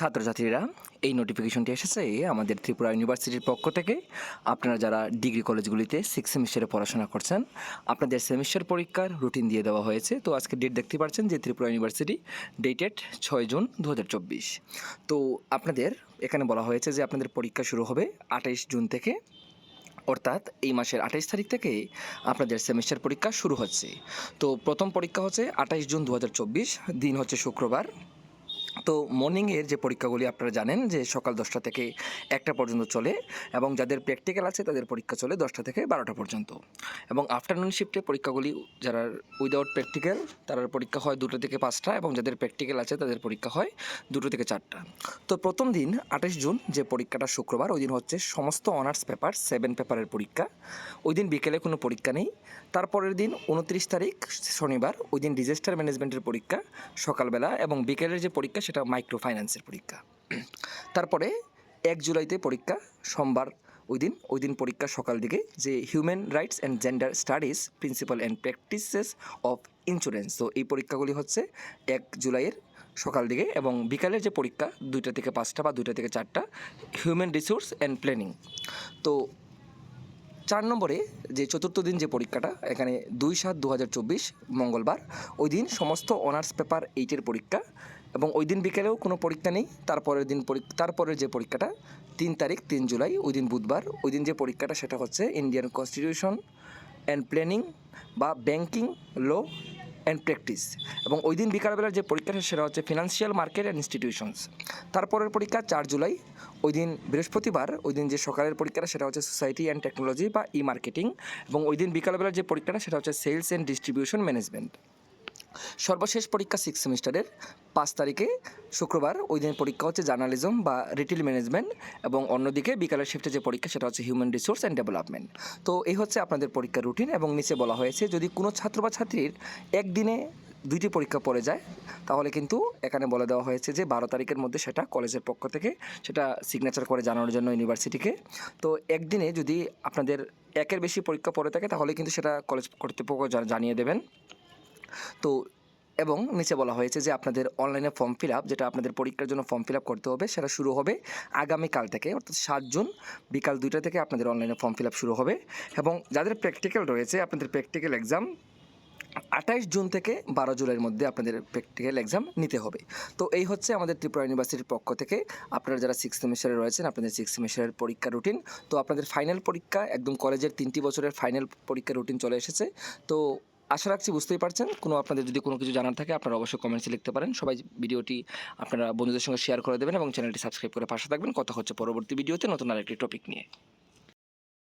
ছাত্রছাত্রীরা, এই নোটিফিকেশনটি এসেছে আমাদের ত্রিপুরা ইউনিভার্সিটির পক্ষ থেকে। আপনারা যারা ডিগ্রি কলেজগুলিতে সিক্স সেমিস্টারে পড়াশোনা করছেন, আপনাদের সেমিস্টার পরীক্ষার রুটিন দিয়ে দেওয়া হয়েছে। তো আজকে ডেট দেখতে পাচ্ছেন যে ত্রিপুরা ইউনিভার্সিটি ডেটেড ছয় জুন দু হাজার চব্বিশ। তো আপনাদের, এখানে বলা হয়েছে যে আপনাদের পরীক্ষা শুরু হবে আঠাইশ জুন থেকে, অর্থাৎ এই মাসের আঠাইশ তারিখ থেকে আপনাদের সেমিস্টার পরীক্ষা শুরু হচ্ছে। তো প্রথম পরীক্ষা হচ্ছে আঠাইশ জুন দু হাজার চব্বিশ, দিন হচ্ছে শুক্রবার। মর্নিংয়ের যে পরীক্ষাগুলি আপনারা জানেন যে সকাল দশটা থেকে একটা পর্যন্ত চলে এবং যাদের প্র্যাকটিক্যাল আছে তাদের পরীক্ষা চলে দশটা থেকে বারোটা পর্যন্ত। এবং আফটারনুন শিফটে পরীক্ষাগুলি যারা উইদাউট প্র্যাকটিক্যাল তার পরীক্ষা হয় দুটো থেকে পাঁচটা এবং যাদের প্র্যাকটিক্যাল আছে তাদের পরীক্ষা হয় দুটো থেকে চারটা। তো প্রথম দিন আঠাশ জুন যে পরীক্ষাটা শুক্রবার, ওই দিন হচ্ছে সমস্ত অনার্স পেপার সেভেন পেপারের পরীক্ষা। ওই দিন বিকেলে কোনো পরীক্ষা নেই। তারপরের দিন উনত্রিশ তারিখ শনিবার, ওই দিন ডিজাস্টার ম্যানেজমেন্টের পরীক্ষা সকালবেলা এবং বিকেলের যে পরীক্ষা সেটা মাইক্রো ফাইন্যান্সের পরীক্ষা। তারপরে এক জুলাইতে পরীক্ষা, সোমবার ওই দিন ওই দিন পরীক্ষা সকাল দিকে যে human rights and gender studies principle and practices of insurance তো এই পরীক্ষাগুলি হচ্ছে এক জুলাইয়ের সকাল দিকে এবং বিকালের যে পরীক্ষা, দুইটা থেকে পাঁচটা বা দুইটা থেকে চারটা হিউম্যান রিসোর্স অ্যান্ড প্ল্যানিং তো চার নম্বরে যে চতুর্থ দিন যে পরীক্ষাটা, এখানে দুই সাত দু মঙ্গলবার, ওই দিন সমস্ত অনার্স পেপার এইটের পরীক্ষা এবং ওই দিন বিকেলেও কোনো পরীক্ষা নেই, তারপরের দিন পরীক্ষা তারপরের যে পরীক্ষাটা, তিন তারিখ, তিন জুলাই, ওই দিন বুধবার, ওই দিন যে পরীক্ষাটা সেটা হচ্ছে ইন্ডিয়ান কনস্টিটিউশন অ্যান্ড প্ল্যানিং বা ব্যাংকিং ল অ্যান্ড প্র্যাকটিস এবং ওই দিন বিকালবেলার যে পরীক্ষাটা সেটা হচ্ছে ফিনান্সিয়াল মার্কেট অ্যান্ড ইনস্টিটিউশনস তারপরের পরীক্ষা চার জুলাই, ওই দিন বৃহস্পতিবার, ওই দিন যে সকালের পরীক্ষাটা সেটা হচ্ছে সোসাইটি অ্যান্ড টেকনোলজি বা ই মার্কেটিং এবং ওই দিন বিকালবেলার যে পরীক্ষাটা সেটা হচ্ছে সেলস অ্যান্ড ডিস্ট্রিবিউশন ম্যানেজমেন্ট সর্বশেষ পরীক্ষা সিক্স সেমিস্টারের পাঁচ তারিখে শুক্রবার ওই দিনের পরীক্ষা হচ্ছে জার্নালিজম বা রিটেল ম্যানেজমেন্ট এবং অন্যদিকে বিকালের শিফটে যে পরীক্ষা সেটা হচ্ছে হিউম্যান রিসোর্স অ্যান্ড ডেভেলপমেন্ট তো এই হচ্ছে আপনাদের পরীক্ষার রুটিন এবং নিচে বলা হয়েছে, যদি কোনো ছাত্র বা ছাত্রীর একদিনে দুইটি পরীক্ষা পড়ে যায়, তাহলে কিন্তু এখানে বলে দেওয়া হয়েছে যে বারো তারিখের মধ্যে সেটা কলেজের পক্ষ থেকে সেটা সিগনেচার করে জানানোর জন্য ইউনিভার্সিটিকে তো একদিনে যদি আপনাদের একের বেশি পরীক্ষা পড়ে থাকে, তাহলে কিন্তু সেটা কলেজ কর্তৃপক্ষ জানিয়ে দেবেন। তো এবং নিচে বলা হয়েছে যে আপনাদের অনলাইনে ফর্ম ফিল আপ যেটা আপনাদের পরীক্ষার জন্য ফর্ম ফিল আপ করতে হবে, সেটা শুরু হবে আগামীকাল থেকে, অর্থাৎ সাত জুন বিকাল দুইটা থেকে আপনাদের অনলাইনে ফর্ম ফিল আপ শুরু হবে। এবং যাদের প্র্যাকটিক্যাল রয়েছে, আপনাদের প্র্যাকটিক্যাল এক্সাম আঠাইশ জুন থেকে বারো জুলাইয়ের মধ্যে আপনাদের প্র্যাকটিক্যাল এক্সাম নিতে হবে। তো এই হচ্ছে আমাদের ত্রিপুরা ইউনিভার্সিটির পক্ষ থেকে, আপনারা যারা সিক্স সেমিস্টারে রয়েছেন, আপনাদের সিক্স সেমিস্টারের পরীক্ষা রুটিন তো আপনাদের ফাইনাল পরীক্ষা, একদম কলেজের তিনটি বছরের ফাইনাল পরীক্ষা রুটিন চলে এসেছে। তো আশা রাখছি বুঝতেই পারছেন। কোনো আপনাদের যদি কোনো কিছু জানার থাকে, আপনারা অবশ্যই কমেন্টসে লিখতে পারেন। সবাই ভিডিওটি আপনারা বন্ধুদের সঙ্গে শেয়ার করে দেবেন এবং চ্যানেলটি সাবস্ক্রাইব করে পাশে থাকবেন। কথা হচ্ছে পরবর্তী ভিডিওতে নতুন আরেকটি টপিক নিয়ে।